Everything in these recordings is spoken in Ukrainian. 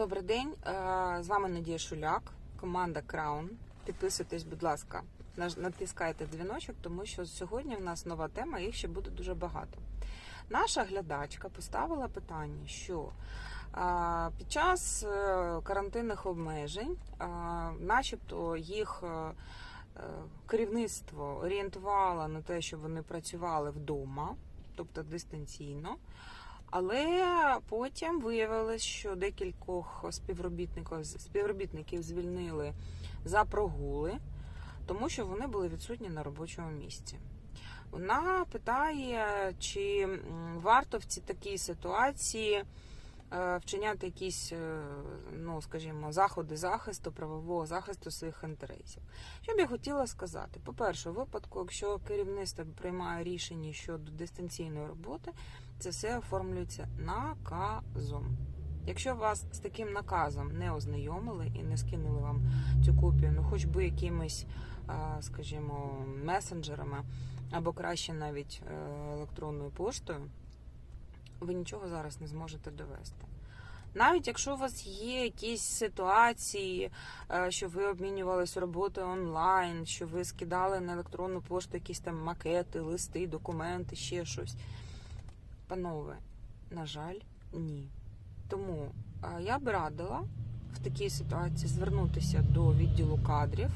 Добрий день, Е, з вами Надія Шуляк, команда Краун. Підписуйтесь, будь ласка, натискайте дзвіночок, тому що сьогодні в нас нова тема, їх ще буде дуже багато. Наша глядачка поставила питання, що е, під час е, карантинних обмежень, начебто, їх керівництво орієнтувало на те, щоб вони працювали вдома, тобто дистанційно. Але потім виявилось, що декількох співробітників, співробітників звільнили за прогули, тому що вони були відсутні на робочому місці. Вона питає, чи варто в цій такій ситуації вчиняти якісь, е, ну скажімо, заходи захисту, правового захисту своїх інтересів. Що б я хотіла сказати? По-перше, у випадку, якщо керівництво приймає рішення щодо дистанційної роботи, це все оформлюється наказом. Якщо вас з таким наказом не ознайомили і не скинули вам цю копію, ну хоч би якимись, скажімо, месенджерами, або краще навіть е, електронною поштою, ви нічого зараз не зможете довести. Навіть якщо у вас є якісь ситуації, е, що ви обмінювалися роботою онлайн, що ви скидали на електронну пошту якісь там макети, листи, документи, ще щось. Панове, на жаль, ні. Тому е, я б радила в такій ситуації звернутися до відділу кадрів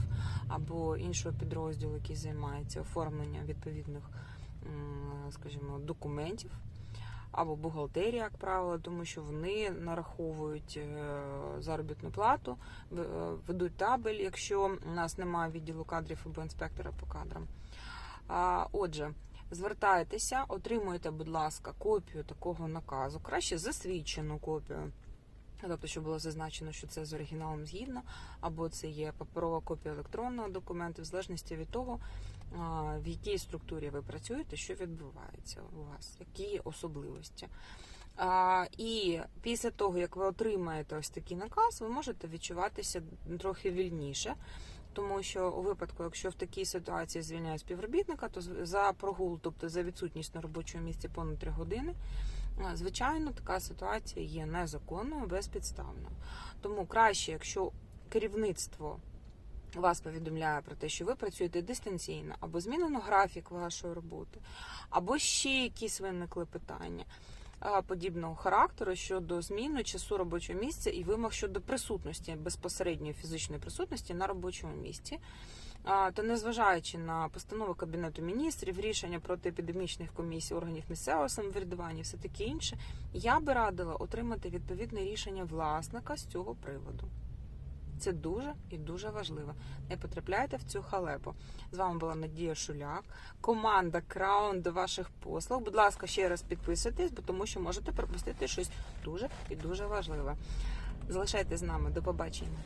або іншого підрозділу, який займається оформленням відповідних, скажімо, документів. Або бухгалтерія, як правило, тому що вони нараховують е, заробітну плату, е, ведуть табель, якщо у нас немає відділу кадрів або інспектора по кадрам. Отже, звертайтеся, отримуйте, будь ласка, копію такого наказу, краще засвідчену копію. Тобто, щоб було зазначено, що це з оригіналом згідно, або це є паперова копія електронного документу, в залежності від того, в якій структурі ви працюєте, що відбувається у вас, які особливості. І після того, як ви отримаєте ось такий наказ, ви можете відчуватися трохи вільніше. Тому що у випадку, якщо в такій ситуації звільняють співробітника, то за прогул, тобто за відсутність на робочому місці понад 3 години, звичайно, така ситуація є незаконною, безпідставною. Тому краще, якщо керівництво вас повідомляє про те, що ви працюєте дистанційно, або змінено графік вашої роботи, або ще якісь виникли питання подібного характеру щодо зміни часу робочого місця і вимог щодо присутності безпосередньої фізичної присутності на робочому місці. А, То незважаючи на постанови Кабінету міністрів, рішення протиепідемічних комісій органів місцевого самоврядування, все таке інше, я би радила отримати відповідне рішення власника з цього приводу. Це дуже і дуже важливо. Не потрапляйте в цю халепу. З вами була Надія Шуляк, команда Краун до ваших послуг. Будь ласка, ще раз підписуйтесь, бо тому що можете пропустити щось дуже і дуже важливе. Залишайтесь з нами. До побачення.